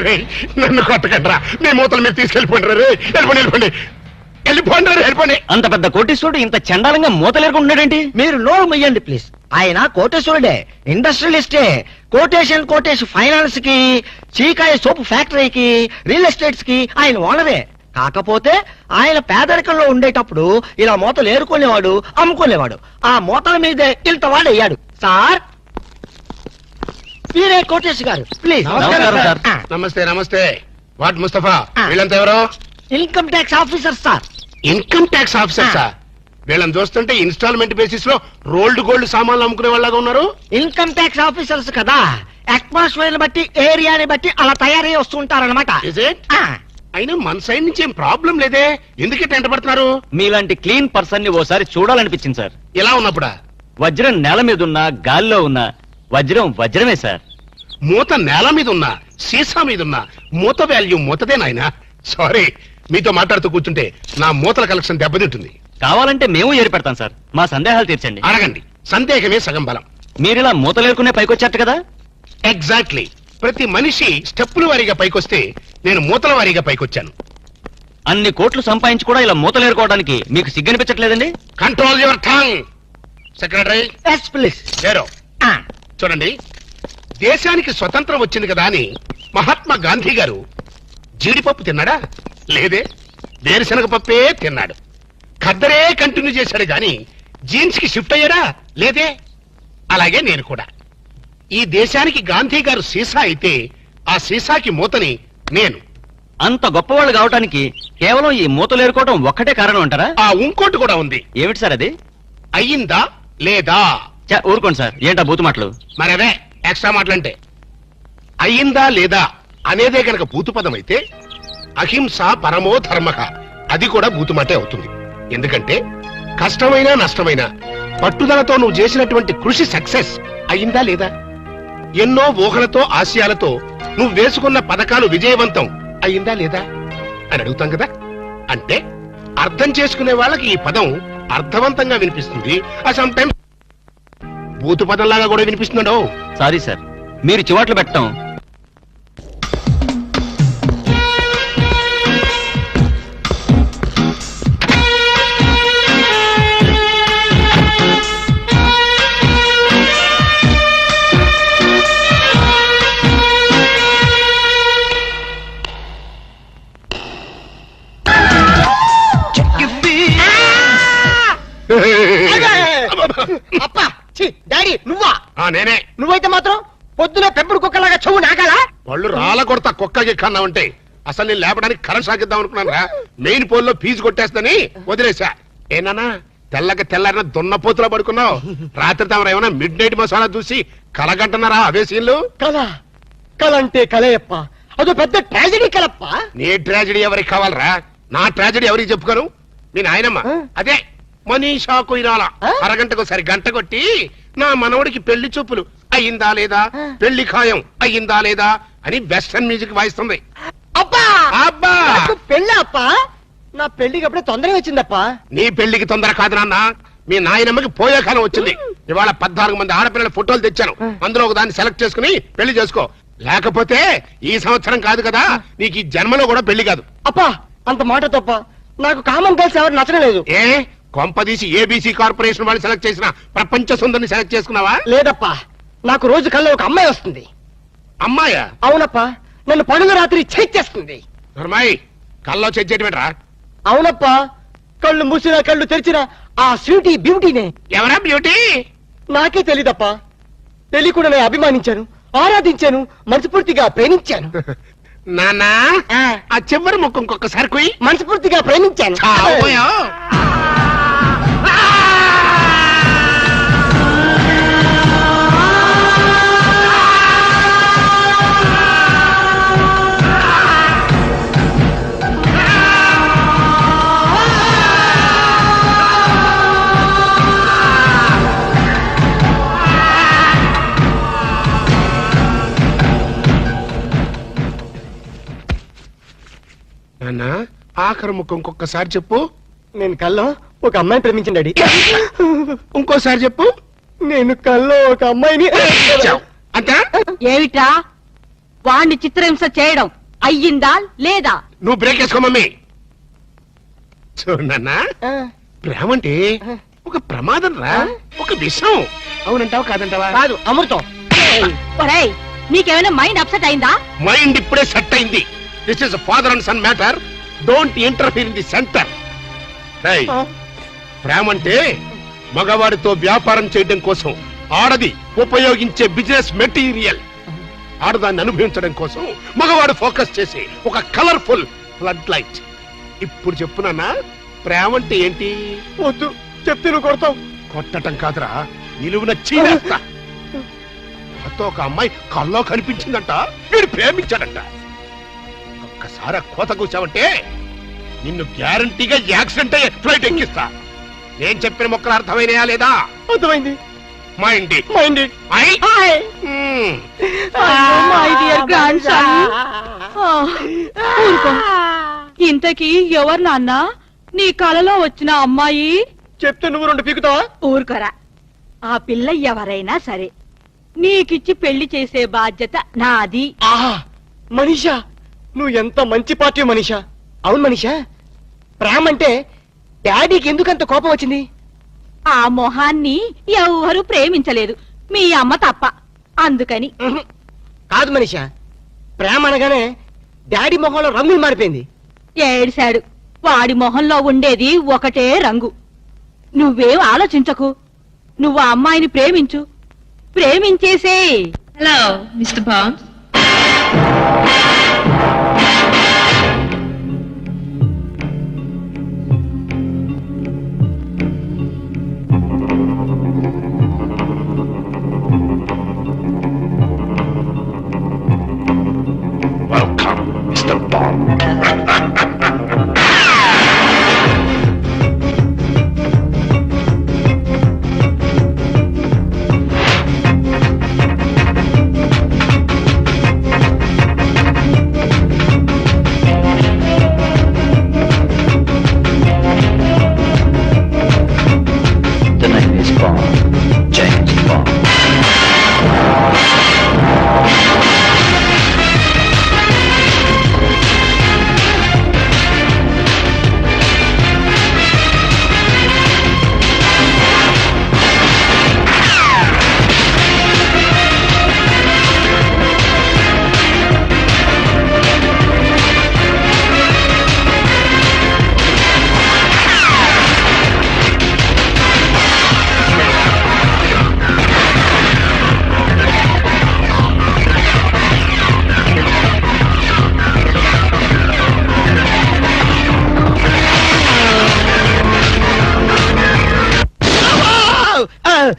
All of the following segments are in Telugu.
రేయ్, నన్ను కొట్టకండ్రా. మీ మూతల మీద తీసుకెళ్ళిపోండి రే వెళ్ళిపోండి వెళ్ళిపోండి. వెళ్ళిపోండి రే, వెళ్ళిపోండి. అంత పెద్ద కోటీశ్వరుడు ఇంత చండాలంగా మూతలేరుకుంటున్నాడేంటి? మీరు నోరు మొయ్యండి ప్లీజ్. ఆయన కోటేశ్వరుడే ఇండస్ట్రియలిస్టే. కోటేషన్ కోటేష్ ఫైనాన్స్కి చీకాయ సోపు ఫ్యాక్టరీకి రియల్ ఎస్టేట్స్కి ఆయన ఓనరే. కాకపోతే ఆయన పేదరికంలో ఉండేటప్పుడు ఇలా మూతలు ఏరుకునేవాడు అమ్ముకునేవాడు. ఆ మూతల మీదే ఇంత వాడు అయ్యాడు సార్ మీరే కోటేష్ గారు ప్లీజ్ నమస్కారం, సార్. నమస్తే నమస్తే. వాట్ ముస్తఫా. వీళ్ళంతా ఎవరు? Income tax officer sir. Income tax officer sir? వీళ్ళని చూస్తుంటే ఇన్స్టాల్మెంట్ బేసిస్లో రోల్డ్ గోల్డ్ సామాన్లు అమ్ముకునే వాళ్ళగా ఉన్నారు? ఇన్కమ్ ట్యాక్స్ ఆఫీసర్స్ కదా అట్మాస్ఫియర్ బట్టి ఏరియాని బట్టి అలా తయారై వస్తుంటారనమాట Is it? అయినా మన సైడ్ నుంచి ఏం ప్రాబ్లం లేదే? ఎందుకే టెంట పడుతున్నారు మీలాంటి క్లీన్ పర్సన్ని ఓసారి చూడాలనిపించింది సార్. ఇలా ఉన్నప్పుడా? వజ్రం నేల మీద ఉన్నా గాల్లో ఉన్నా వజ్రం వజ్రమే సార్. మూత నేల మీద ఉన్నా సీసా మీద ఉన్నా మూత వాల్యూ మూతదే నాయన. సారీ మీతో మాట్లాడుతూ కూర్చుంటే నా మూతల కలెక్షన్ దెబ్బతింటుంది. కావాలంటే మేము ఏర్పెడతాం సార్. మా సందేహాలు తీర్చండి. అడగండి. సందేహమే సగం బలం. మీరిలా మూతలేరుకునే పైకొచ్చారు కదా? ఎగ్జాక్ట్లీ ప్రతి మనిషి స్టెప్పుల వారీగా పైకొస్తే నేను మూతల వారీగా పైకొచ్చాను. అన్ని కోట్లు సంపాదించి కూడా ఇలా మూతలేరుకోవడానికి మీకు సిగ్గనిపించట్లేదండి? Control your tongue secretary yes please చూడండి దేశానికి స్వతంత్రం వచ్చింది కదా అని మహాత్మా గాంధీ గారు జీడిపప్పు తిన్నాడా? లేదే వేరుశనగ పప్పే తిన్నాడు. ఖద్దరే కంటిన్యూ చేశాడు గాని జీన్స్కి షిఫ్ట్ అయ్యాడా? లేదే అలాగే నేను కూడా. ఈ దేశానికి గాంధీ గారు సీసా అయితే ఆ సీసాకి మూతని నేను. అంత గొప్పవాళ్ళు కావటానికి కేవలం ఈ మూతలేరుకోవడం ఒక్కటే కారణం అంటారా? ఆ ఇంకోటి కూడా ఉంది. ఏమిటి సార్ అది? అయ్యిందా లేదా? ఊరుకోండి సార్. ఏంటా బూతు మాటలు? మరి ఎక్స్ట్రా మాటలంటే. అయ్యిందా లేదా అనేదే కనుక భూతుపదం అయితే అహింస పరమో ధర్మక అది కూడా భూతుమాటే అవుతుంది. ఎందుకంటే కష్టమైనా నష్టమైనా పట్టుదలతో నువ్వు చేసినటువంటి కృషి సక్సెస్ అయిందా లేదా? ఎన్నో ఊహలతో ఆశయాలతో నువ్వు వేసుకున్న పథకాలు విజయవంతం అయిందా లేదా? అని అడుగుతాం కదా? అంటే అర్థం చేసుకునే వాళ్ళకి ఈ పదం అర్థవంతంగా వినిపిస్తుంది. ఆ సమ్ టైమ్స్ బూతు పదంలాగా కూడా వినిపిస్తున్నాడు సారీ సార్. మీరు చివాట్లు పెట్టడం కొడతా కుక్కకి కన్నావంటే అసలు నేను లేపడానికి కరెంట్ సాగిద్దాం అనుకున్నాను రా మెయిన్ పోల్లో ఫీజు కొట్టేస్తని వదిలేసా. ఏనానా తెల్లకి తెల్లారిన దున్నపోతులో పడుకున్నావు? రాత్రి తమరు ఏమైనా మిడ్ నైట్ మసాలా చూసి కలగంటున్నారా అవే సీన్లు? కళ కళ అంటే కలయప్ప అదో పెద్ద ట్రాజడీ కలప్ప నీ ట్రాజడీ ఎవరికి కావాలరా? నా ట్రాజడీ ఎవరికి చెప్పుకోను మీ నాయనమ్మ? అదే మనీషా కొయిరాల. ఆ? అరగంటకు సరి గంట కొట్టి నా మనవడికి పెళ్ళి చూపులు. అయ్యిందా లేదా. పెళ్ళి ఖాయం. అయ్యిందా లేదా? అని వెస్టర్న్ మ్యూజిక్ వాయిస్తుంది. అబ్బా! అబ్బా! నాకు పెళ్ళి అప్ప? నా పెళ్ళికి అప్పుడే తొందరగా వచ్చిందప్ప? నీ పెళ్ళికి తొందర కాదు నాన్న. మీ నాయనమ్మకి పోయే కాలం వచ్చింది. ఇవాళ పద్నాలుగు మంది ఆడపిల్లల ఫోటోలు తెచ్చాను. అందులో ఒక దాన్ని సెలెక్ట్ చేసుకుని పెళ్ళి చేసుకో. లేకపోతే ఈ సంవత్సరం కాదు కదా నీకు ఈ జన్మలో కూడా పెళ్ళి కాదు. అప్ప అంత మాట తప్ప. నాకు కామన్ గర్ల్స్ ఎవరు నచ్చలేదు ఏ? కొంపదీసి ఏబీసీ కార్పొరేషన్ వాళ్ళు సెలెక్ట్ చేసిన ప్రపంచ సుందరిని సెలెక్ట్ చేసుకున్నావా? లేదప్ప. నాకు రోజు కల్లో ఒక అమ్మాయి వస్తుంది. అమ్మాయా? అవునప్ప నన్ను పనుల రాత్రి చేస్తుంది. ధర్మాయి కల్లో చెచ్చేటరా అవునప్ప కళ్ళు మూసినా కళ్ళు తెరిచిన ఆ స్వీటీ బ్యూటీనే. ఎవరా బ్యూటీ? నాకే తెలీదప్ప. తెలియకుండా నేను అభిమానించాను ఆరాధించాను మనస్ఫూర్తిగా ప్రేమించాను. నానా ఆ, చివరి ముక్కు ఇంకొకసారి కుయ్ మనస్ఫూర్తిగా ప్రేమించాను. నాన్నా ఆఖరి ముక్కు ఇంకొకసారి చెప్పు. నేను కల్లో ఒక అమ్మాయిని ప్రేమించండి డాడీ ఇంకోసారి చెప్పు. నేను కల్లో ఒక అమ్మాయిని. అంతా ఏమిటా వాణ్ణి చిత్రహింస చేయడం అయ్యిందా లేదా? నువ్వు బ్రేక్ వేసుకో మమ్మీ. చూడన్నా ప్రేమ అంటే ఒక ప్రమాదం రా ఒక విషం. అవునంటావా కాదంటావా? కాదు అమృతం. ఒరేయ్ నీకేమైనా మైండ్ అప్సెట్ అయిందా? మైండ్ ఇప్పుడే సెట్ అయింది. This is father and son matter don't interfere in the centre ప్రేమ అంటే మగవాడితో వ్యాపారం చేయడం కోసం ఆడది ఉపయోగించే బిజినెస్ మెటీరియల్ ఆడదాన్ని అనుభవించడం కోసం మగవాడు ఫోకస్ చేసి ఒక కలర్ఫుల్ ఫ్లడ్ లైట్ ఇప్పుడు చెప్పునన్నా ప్రేమ అంటే ఏంటి? వద్దు చెప్తే నువ్వు కొడతావు. కొట్టటం కాదురా నిలువున చీరేస్తా. కొత్త ఒక అమ్మాయి కల్లో కనిపించిందంట వీడు ప్రేమించాడంట. ఒక్కసారి కోత కూర్చావంటే నిన్ను గ్యారంటీగా యాక్సిడెంట్ అయ్యే ఫ్లైట్ ఎక్కిస్తా. నేను చెప్పిన మొక్కలు అర్థమైనయా లేదా? అర్థమైంది. మా ఇంటి. మై డియర్ గ్రాండ్ సన్ ఊరుకో. ఇంతకీ ఎవరు నాన్న? నీ కలలో వచ్చిన అమ్మాయి? చెప్తే నువ్వు రెండు పీకుతావా? ఊరుకోరా. ఆ పిల్ల ఎవరైనా సరే నీకిచ్చి పెళ్ళి చేసే బాధ్యత నాది. ఆహా మనీషా? నువ్వు ఎంత మంచి పార్టీ మనీషా? అవును మనీషా? ప్రేమ అంటే డాడీకి ఎందుకంత కోపం వచ్చింది? ఆ మొహాన్ని ఎవరు ప్రేమించలేదు. మీ అమ్మ తప్ప. అందుకని. కాదు మనీషా ప్రేమ అనగానే డాడీ మొహంలో రంగులు మారిపోయింది. ఏడిశాడు వాడి మొహంలో ఉండేది ఒకటే రంగు. నువ్వేం ఆలోచించకు. నువ్వు ఆ అమ్మాయిని ప్రేమించు. ప్రేమించేసే Hello, Mr. Bond.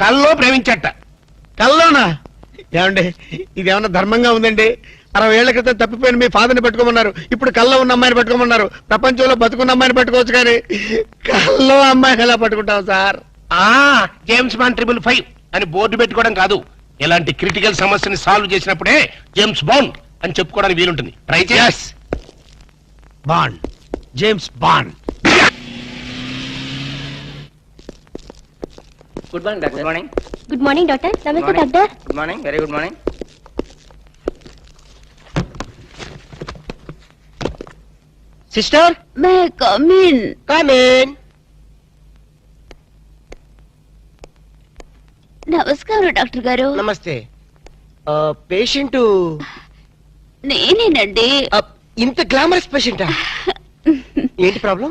కల్లో ప్రేమించాట. కల్లోనా? ఏమండి ఇదేమన్నా ధర్మంగా ఉందండి? అరవై ఏళ్ళ క్రితం తప్పిపోయిన మీ ఫాదర్ని పెట్టుకోమన్నారు. ఇప్పుడు కల్లో ఉన్న అమ్మాయిని పెట్టుకోమన్నారు. ప్రపంచంలో బతుకున్న అమ్మాయిని పెట్టుకోవచ్చు కానీ కల్లో అమ్మాయిని ఎలా పట్టుకుంటాం సార్? ఆ జేమ్స్ బాండ్ ట్రిపుల్ ఫైవ్ అని బోర్డు పెట్టుకోవడం కాదు. ఇలాంటి క్రిటికల్ సమస్యని సాల్వ్ చేసినప్పుడే జేమ్స్ బాండ్ అని చెప్పుకోవడానికి వీలుంటుంది. ట్రై చేస్ Bond. James Bond. Good morning doctor good morning good morning doctor నమస్తే doctor good morning very good morning sister may come in come in నమస్కారం డాక్టర్ గారు నమస్తే పేషెంట్ నేనేనండి. ఇంత గ్లామరస్ పేషెంటా ఏంటి ప్రాబ్లం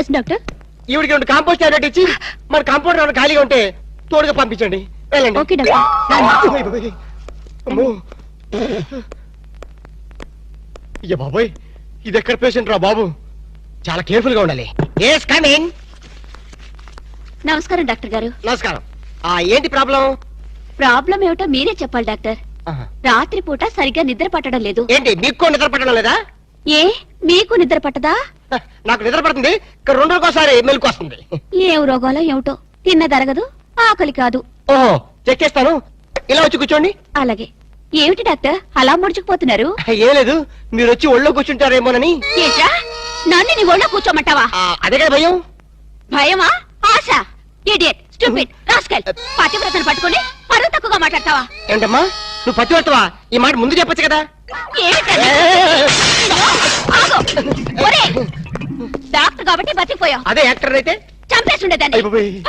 ఎస్ డాక్టర్ ఈవిడికి రెండు కాంపోస్ట్ టాబ్లెట్ ఇచ్చి మన కాంపౌండ్ ఏమైనా ఖాళీగా ఉంటే తోడుగా పంపించండి. వెళ్ళండి. ఓకే డాక్టర్ అయ్య బాబోయ్. అమ్మో. అయ్య బాబోయ్ ఇది ఎక్కడ పేషెంట్ రా బాబు? చాలా కేర్ఫుల్గా ఉండాలి. ఎస్ కమింగ్ నమస్కారం డాక్టర్ గారు. నమస్కారం. ఆ ఏంటి ప్రాబ్లం? ప్రాబ్లం ఏమిటో మీరే చెప్పాలి డాక్టర్. రాత్రిపూట సరిగ్గా నిద్ర పట్టడం లేదు. ఏంటి మీకు నిద్ర పట్టడం లేదా? ఏ? మీకు నిద్ర పట్టదా? నాకు నిద్ర పడుతుంది. రెండు రోజుకోసారి మెలకు వస్తుంది. ఏం రోగాలో ఏమిటో? తిన్నదరగదు ఆకలి కాదు. ఓహో చెక్ చేస్తాను. ఇలా వచ్చి కూర్చోండి. అలాగే. ఏమిటి డాక్టర్? అలా ముడుచుకుపోతున్నారు? ఏం లేదు. మీరు వచ్చి ఒళ్ళో కూర్చుంటారేమోనని. ఏంట్రా? నన్ను నీ ఒళ్ళో కూర్చోమంటావా? అదే కదా భయం. భయమా? ఆశ? Idiot stupid rascal. పతివ్రతను పట్టుకొని పరువు తక్కువగా మాట్లాడతావా? ఏంటమ్మా? నువ్వు పతివర్తవా? ఈ మాట ముందు చెప్పొచ్చు కదా. ఏమిటది? డాక్టర్ కాబట్టి బతికిపోయావు. అదే యాక్టర్ అయితే? బాబోయ్.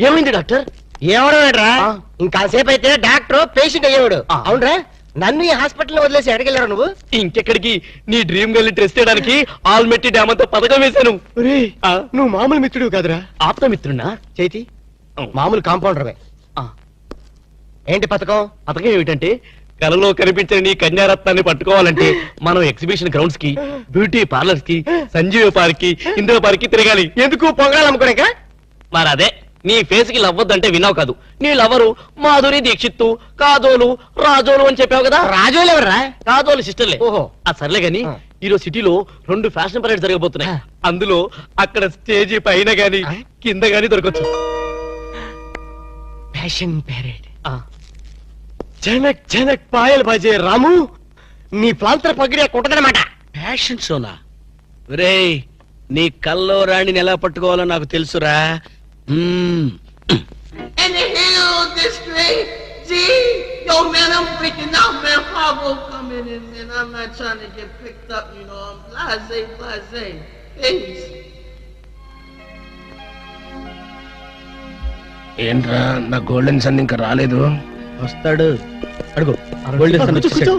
ఏమైంది డాక్టర్? ఏమడరా ఇంకాసేపు అయితే డాక్టర్ పేషెంట్ అయ్యేవాడు. అవునరా? నన్ను ఈ హాస్పిటల్ వదిలేసి ఎడగెళ్ళరా నువ్వు? ఇంకెక్కడికి? నీ డ్రీమ్ గర్ల్ టెస్ట్ చేయడానికి ఆల్మెట్టి డ్యామ్ అంతా పథకం వేశాను. ఆ. నువ్వు మామూలు మిత్రుడు కాదురా. ఆప్తమిత్రున్నా చేతి? మామూలు కాంపౌండర్వే. ఆ. ఏంటి పథకం? పథకం ఏమిటంటే కలలో కనిపించని నీ కన్యారత్నాన్ని పట్టుకోవాలంటే మనం ఎగ్జిబిషన్ గ్రౌండ్స్కి బ్యూటీ పార్లర్స్కి సంజీవ పార్క్కి ఇందిరా పార్క్కి తిరగాలి. ఎందుకు పొంగడాలు మరి అదే నీ ఫేస్కి లవ్వద్దంటే విన్నావు కాదు. నీ లవరు మాధురి దీక్షిత్తు కాజోలు రాజోలు అని చెప్పావు కదా? రాజోలు ఎవరా కాజోలు సిస్టర్లే ఓహో. ఆ సర్లే గాని. ఈరోజు సిటీలో రెండు ఫ్యాషన్ పరేడ్ జరగబోతున్నాయి. అందులో అక్కడ స్టేజీ పైన గాని. కింద గాని దొరకచ్చు. ఫ్యాషన్ పేరేడ్ జనక్ జనక్ పాయలు బజే రాము నీ ప్రాంతర పగిరి కుట్టదనమాట. ఫ్యాషన్ సోనా. రే నీ కల్లో రాణిని ఎలా పట్టుకోవాలో నాకు తెలుసురా. ఏంట్రా నా గోల్డెన్ సన్ ఇంకా రాలేదు? వస్తాడు. అడుగు. గోల్డ్ ఇస్తాను, వచ్చేసాడు.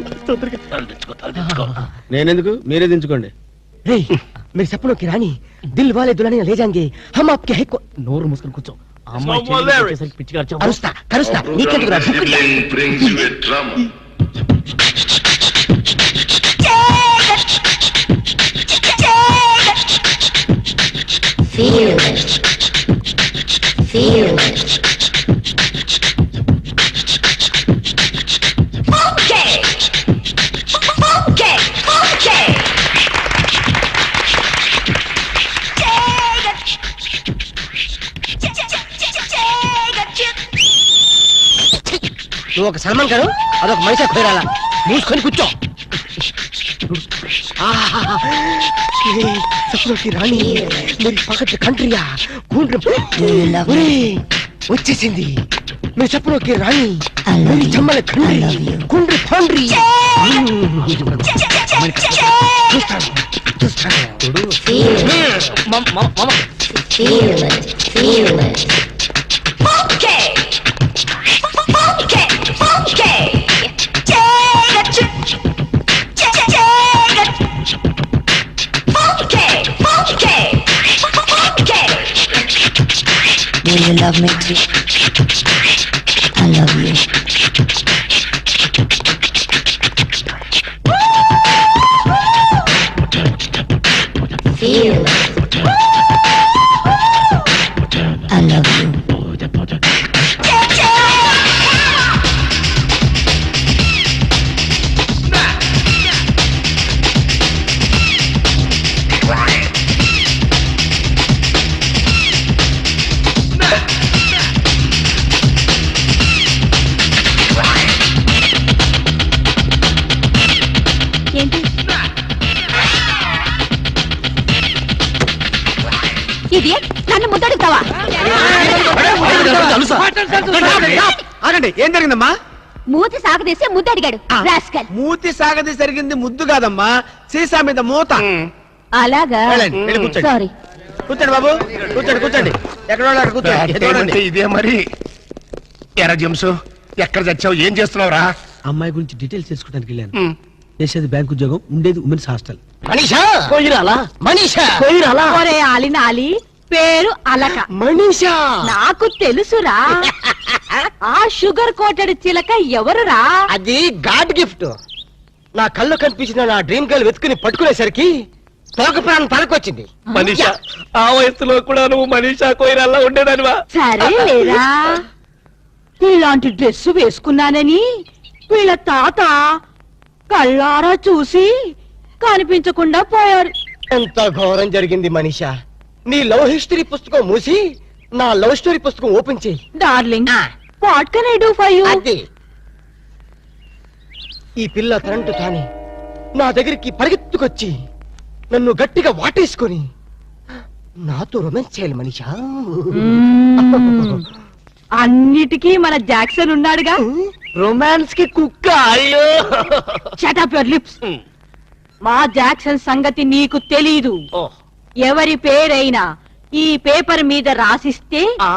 నేనెందుకు? మీరే దించుకోండి. మీరు సపనోకి రాణి దిల్ వాలే దులాని లే జాంగే హమ్ ఆప్కే హై కో నోరు మూసుకొని కూర్చో. ఆ అమ్మాయి చేతికి వచ్చేసరికి పిచ్చిగా అరిచావు. అరుస్తా కరుస్తా. నీకెందుకు రా? Sibling brings you a drama. నువ్వు ఒక సల్మాన్ గారు అదొక మనిషి ఖైరాలా మూసుకొని కూర్చో. రాణి మీరు పక్కన కంట్రీయా? వచ్చేసింది. మీ సపనోకి రాణి మీరు చమ్మల కండ్రి కుండ్రి పండ్రి. చూస్తాను చూస్తాను. You love me too? ఆగండి ఏం జరిగిందమ్మా? మూతి సాగదీసి ముద్దడిగాడు రాస్కల్. మూతి సాగది జరిగింది ముద్దు కాదమ్మా సీసా మీద మూత. అలాగా. సారీ కూర్చోండి. బాబు కూర్చోండి కూర్చోండి. ఎక్కడ కూర్చోండి. ఇదే మరి. ఎరా ఎక్కడ చచ్చావు ఏం చేస్తున్నావురా? అమ్మాయి గురించి డీటెయిల్స్ తెలుసుకోవడానికి వెళ్ళాను. చేసేది బ్యాంక్ ఉద్యోగం ఉండేది ఉమెన్స్ హాస్టల్. మనీషా! కోయిరాలా? మనీషా! కోయిరాలా? ఒరే ఆలిన ఆలి పేరు అలక. మనీషా! నాకు తెలుసురా. ఆ షుగర్ కోటెడ్ చిలక ఎవరురా? అది గాడ్ గిఫ్ట్. నా కళ్ళు కనిపించిన నా డ్రీమ్ గర్ల్ వెతుకుని పట్టుకునేసరికి తోక ప్రాణం తలకొచ్చింది. మనీషా ఆ వయసులో కూడా నువ్వు మనీషా కోయిరాలా ఉండేదానివా? సరే లేరా ఇలాంటి డ్రెస్ వేసుకున్నానని వీళ్ళ తాత కళ్ళారా చూసి కనిపించకుండా పోయారు. ఎంత ఘోరం జరిగింది మనీషా. నీ లవ్ హిస్టరీ పుస్తకం మూసి నా లవ్ స్టోరీ పుస్తకం ఓపెన్ చేయి. Darling what can I do for you అది. ఈ పిల్ల కరెంటు తానే నా దగ్గరికి పరిగెత్తుకొచ్చి నన్ను గట్టిగా వాటేసుకొని నాతో రొమాన్స్ చేయాలి మనీషా. అన్నిటికీ మన జాక్సన్ ఉన్నాడుగా. రొమాన్స్కి కుక్క అయ్యో. షటప్ యువర్ లిప్స్ మా జాక్సన్ సంగతి నీకు తెలీదు. ఓ, ఎవరి పేరైనా ఈ పేపర్ మీద రాసిస్తే ఆ,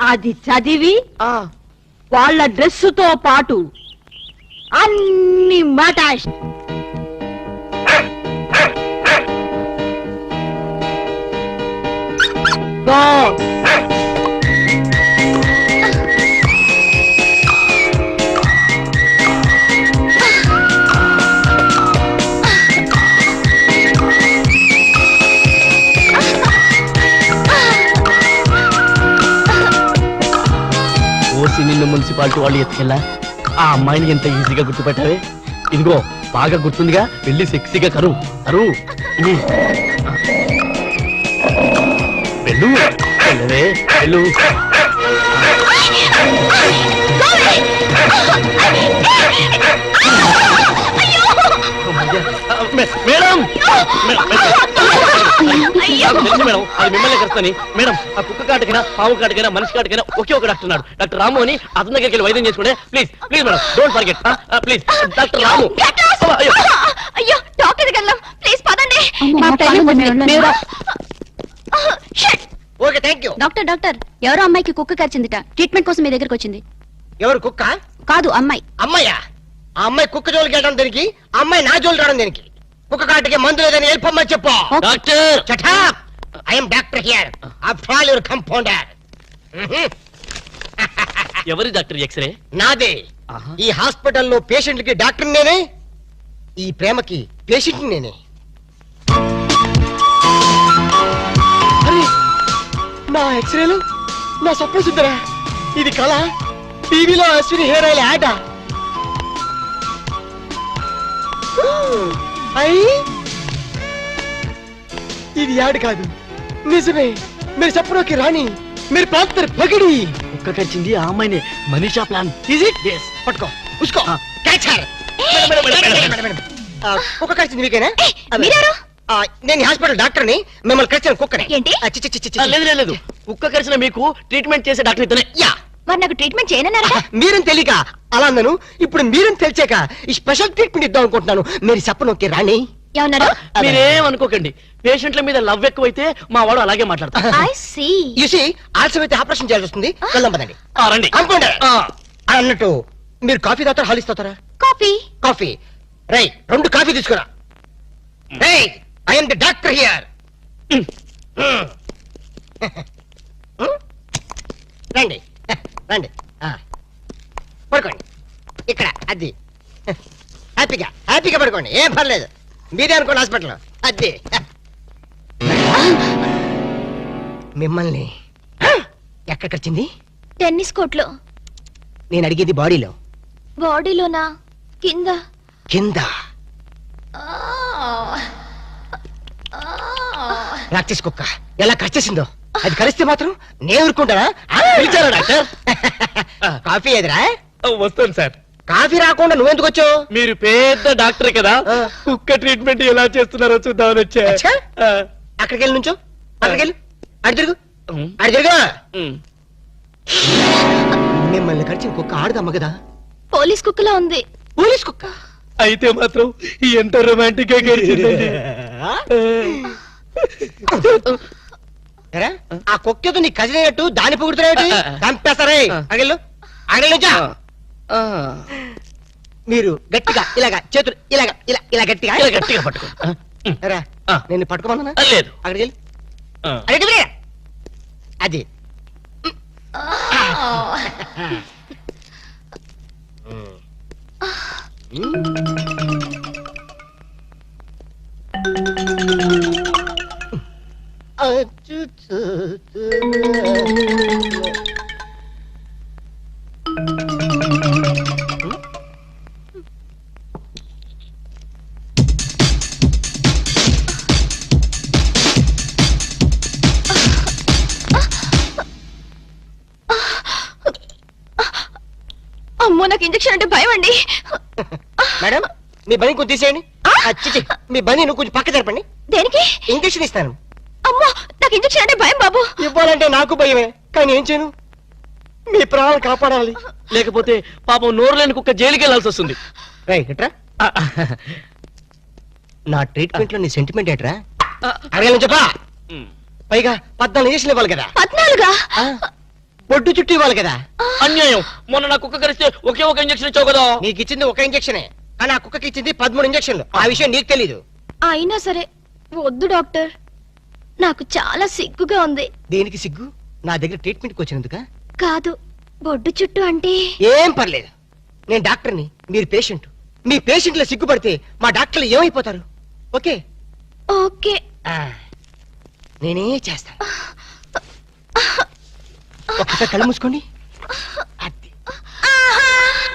అది చదివి ఆ. వాళ్ళ డ్రెస్సుతో పాటు అన్ని మటాష్. గో మున్సిపాలిటీ వాళ్ళు ఎత్తుకెళ్ళా? ఆ అమ్మాయిని ఎంత ఈజీగా గుర్తుపెట్టావే? ఇదిగో బాగా గుర్తుందిగా వెళ్ళి సెక్సీగా కరు కరు. ఉమ్. వెళ్ళు. వెళ్ళవే వెళ్ళు. మేడం, నాకు తెలుసు మేడం అది మిమ్మల్ని కలుస్తాని మేడం ఆ కుక్క కాటకైనా పావు కాటకైనా మనిషి కాటకైనా ఒకే ఒక డాక్టర్ ఉన్నాడు. డాక్టర్ రాము అని అతని దగ్గరికి వెళ్ళి వైద్యం చేసుకుంటే please please madam don't forget please doctor Ramu. అయ్యో. అయ్యో డాక్టర్ ప్లీజ్ పదండి. Okay thank you doctor doctor ఎవరో అమ్మాయికి కుక్క కరిచిందిట. ట్రీట్మెంట్ కోసం మీ దగ్గరకు వచ్చింది. ఎవరు కుక్క? కాదు అమ్మాయి. అమ్మాయ్యా ఆ అమ్మాయి కుక్క జోలికి వెళ్ళడం దేనికి? ఆ అమ్మాయి నా జోలికి రావడం దేనికి? కుక్క కాటికి మందు లేదని వెళ్ళిపోమ్మని చెప్పు. Doctor! Shut up I'm doctor here after all your compounder ఎవరి డాక్టర్ ఎక్స్రే? నాదే. ఈ హాస్పిటల్లో పేషెంట్లకి డాక్టర్ నేనే. ఈ ప్రేమకి పేషెంట్ నేనే. అరే, నా ఎక్స్రేలు నా స్వప్న సుందరా. ఇది కళ. టీవీలో అశ్విని హెయిర్ ఆయిల్ యాడ్? అయ్యి. ఇది యాడ్ కాదు. నిజమే. మీరు చెప్పడానికి రాణి మీరు ప్రాంతర్ పగిడి. కుక్క కరిచింది ఆ అమ్మాయిని మనీషా ప్లాన్. Is yes. పట్టుకో. ఉసుకో. ఆ. క్యాచ్ హర్ కుక్క కరిచింది మీకేనా? మీరెవరు? నేను హాస్పిటల్ డాక్టర్ని మిమ్మల్ని కరిచిన కుక్కని. ఏంటి? ఆ, చి, చి, చి, చి, చి. లేదు లేదు, లేదు. కుక్క కరిచిన మీకు ట్రీట్మెంట్ చేసే డాక్టర్ ఇతనే. యా. మరి నాకు ట్రీట్మెంట్ చేయనన్నారా మీరని తెలియక అలా అన్నాను. ఇప్పుడు మీరని తెలిసాక ఈ స్పెషల్ ట్రీట్మెంట్ ఇద్దాం అనుకుంటున్నాను. మీరు చెప్పనొక్కే రాణి. ఏమన్నారు? మీరేం అనుకోకండి పేషెంట్ల మీద లవ్ ఎక్కువైతే మా వాడు అలాగే మాట్లాడతారు ఐ సీ యూసి ఆలస్యం అయితే ఆపరేషన్ చేయాల్సి వస్తుంది. వెళ్దాం పదండి. ఆ, రండి. కంపౌండర్ ఆ, అన్నట్టు మీరు కాఫీ తాగుతారా హాల్ ఇస్తారా కాఫీ. కాఫీ. రై రెండు కాఫీ తీసుకురా. రై ది డాక్టర్ హియర్ రండి. రండి. ఆ. పడుకోండి. ఇక్కడ అది. హ్యాపీగా హ్యాపీగా పడుకోండి. ఏం పర్లేదు. మీరే అనుకోండి హాస్పిటల్. అది. మిమ్మల్ని ఎక్కడ కరిచింది? టెన్నిస్ కోర్ట్లో. నేను అడిగేది బాడీలో. బాడీలోనా? కింద. కింద. ప్రాక్టీస్ కుక్క. ఎలా కరిచేసిందో? అది కరిస్తే మాత్రం నేను ఊరుకుంటానా? పిలిచారా డాక్టర్? కాఫీ ఎదురా వస్తాను సార్. కాఫీ రాకుండా నువ్వెందుకు వచ్చావు? మీరు పెద్ద డాక్టర్ కదా. కుక్క ట్రీట్మెంట్ ఎలా చేస్తున్నారో చూద్దామని వచ్చా. అక్కడికి వెళ్ళి నుంచో. అక్కడికి వెళ్ళి అడి తిరుగు. అడి తిరుగు. మిమ్మల్ని కుక్క ఆడదమ్మ కదా పోలీస్ కుక్కలా ఉంది. పోలీస్ కుక్క? అయితే మాత్రం ఎంత రొమాంటిక్గా గడిచిందండి. ఆ కుక్కతో నీ కజినట్టు దాన్ని పొగుడుతున్నాయి చంపేస్తారే అగలు అగలు నుంచో. మీరు గట్టిగా ఇలాగా చేతులు ఇలాగా ఇలా ఇలా గట్టిగా ఇలా గట్టిగా పట్టుకో. రా. ఆ. నేను పట్టుకోమన్నా లేదు. అక్కడికి వెళ్ళి. ఆ. అక్కడికి వెళ్ళి. అది. అమ్మో నాకు ఇంజక్షన్ అంటే భయం అండి. మేడం మీ బని కొంచెం తీసేయండి. మీ బని నువ్వు కొంచెం పక్క జరపండి. దేనికి? ఇంజక్షన్ ఇస్తాను. అమ్మో నాకు ఇంజక్షన్ అంటే భయం బాబు. ఇవ్వాలంటే నాకు భయమే కానీ ఏం చేయను? మీ ప్రాణాలు కాపాడాలి. లేకపోతే పాపం నోరు లేని కుక్క జైలుకి వెళ్ళాల్సి వస్తుంది. నా ట్రీట్మెంట్లో నీ సెంటిమెంట్ ఏట్రా? అడగాలని చెప్పా. పైగా పద్నాలుగు ఇంజక్షన్ ఇవ్వాలి కదా. పద్నాలుగా? బొడ్డు చుట్టూ ఇవ్వాలి కదా. అన్యాయం. మొన్న నా కుక్క కరిస్తే ఒకే ఒక ఇంజక్షన్ ఇచ్చావు కదా. నీకు ఇచ్చింది ఒక ఇంజక్షనే. కానీ ఆ కుక్కకి ఇచ్చింది పదమూడు ఇంజక్షన్లు. ఆ విషయం నీకు తెలీదు. అయినా సరే వద్దు డాక్టర్. నాకు చాలా సిగ్గుగా ఉంది. దేనికి సిగ్గు? నా దగ్గర ట్రీట్మెంట్కి వచ్చినందుక? కాదు బొడ్డు చుట్టూ అంటే? ఏం పర్లేదు. నేను డాక్టర్ని మీరు పేషెంట్. మీ పేషెంట్లు సిగ్గుపడితే మా డాక్టర్లు ఏమైపోతారు? ఓకే? ఓకే. ఆ, నేనే చేస్తాను. ఒక్కసారి కళ్ళు మూసుకోండి. అది.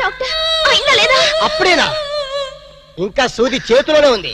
డాక్టర్ అయిందా లేదా? అప్పుడేనా? ఇంకా సూది చేతిలోనే ఉంది.